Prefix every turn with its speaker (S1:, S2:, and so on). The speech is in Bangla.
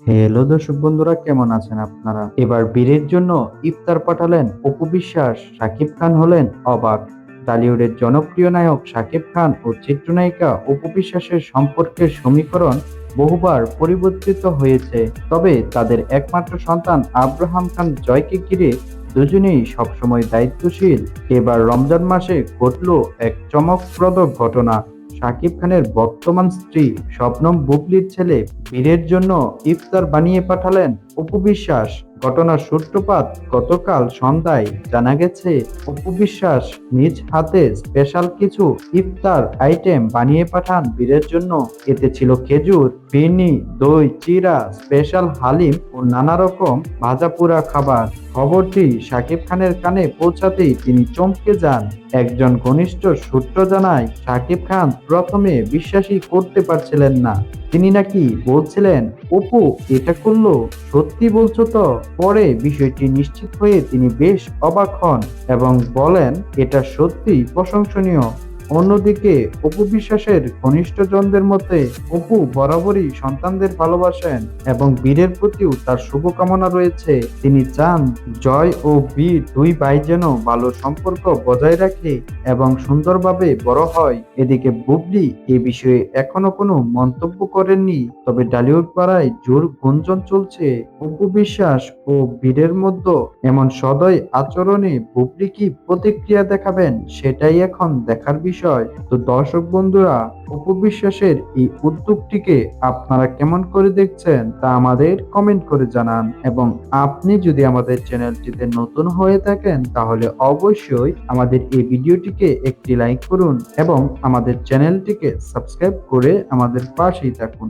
S1: হ্যালো দর্শক বন্ধুরা, কেমন আছেন আপনারা? এবার বীরের জন্য ইফতার পাঠালেন অপু বিশ্বাস শাকিব খান হলেন অবাক। টলিউডের জনপ্রিয় নায়ক শাকিব খান ও চিত্রনায়িকা অপু বিশ্বাসের সম্পর্কের সমীকরণ বহুবার পরিবর্তিত হয়েছে। তবে তাদের একমাত্র সন্তান আব্রাহাম খান জয়কে ঘিরে দুজনেই সবসময় দায়িত্বশীল। এবার রমজান মাসে ঘটল এক চমকপ্রদ ঘটনা। শাকিব খানের বর্তমান স্ত্রী শবনম বুবলির ছেলে বীরের জন্য ইফতার বানিয়ে পাঠালেন অপু বিশ্বাস। ঘটনার সূত্রপাত গতকাল সন্ধ্যায় জানা গেছে, অপু বিশ্বাস নিজ হাতে স্পেশাল কিছু ইফতার আইটেম বানিয়ে পাঠান বীরের জন্য। এতে ছিল খেজুর বিনি দই, চিরা, স্পেশাল হালিম ও নানা রকম ভাজাপুরা খাবার। খবরটি শাকিব খানের কানে পৌঁছাতেই তিনি চমকে যান। একজন ঘনিষ্ঠ সূত্র জানায় শাকিব খান প্রথমে বিশ্বাসই করতে পারছিলেন না। তিনি নাকি বলছিলেন, অপু, এটা করল? সত্যি বলছো তো? পরে বিষয়টি নিশ্চিত হয়ে তিনি বেশ অবাক হন এবং বলেন, এটা সত্যি প্রশংসনীয়। অন্যদিকে, অপু বিশ্বাসের ঘনিষ্ঠজনদের মতে অপু বরাবরই সন্তানদের ভালোবাসেন এবং বীরের প্রতিও তার শুভকামনা রয়েছে। তিনি চান জয় ও বীর দুই ভাই যেন ভালো সম্পর্ক বজায় রাখে এবং সুন্দরভাবে বড় হয়। এদিকে বুবলি এ বিষয়ে এখনও কোনো মন্তব্য করেননি, তবে ডালিউড পাড়ায় জোর গুঞ্জন চলছে। অপু বিশ্বাস ও বীরের মধ্যে এমন সদয় আচরণে বুবলি কি প্রতিক্রিয়া দেখাবেন, সেটাই এখন দেখার বিষয়। তো দর্শক বন্ধুরা উপবিশ্বাসের এই উদ্যোগটিকে আপনারা কেমন করে দেখছেন তা আমাদের কমেন্ট করে জানান। এবং আপনি যদি আমাদের চ্যানেলটিতে নতুন হয়ে থাকেন, তাহলে অবশ্যই আমাদের এই ভিডিওটিকে একটি লাইক করুন এবং আমাদের চ্যানেলটিকে সাবস্ক্রাইব করে আমাদের পাশেই থাকুন।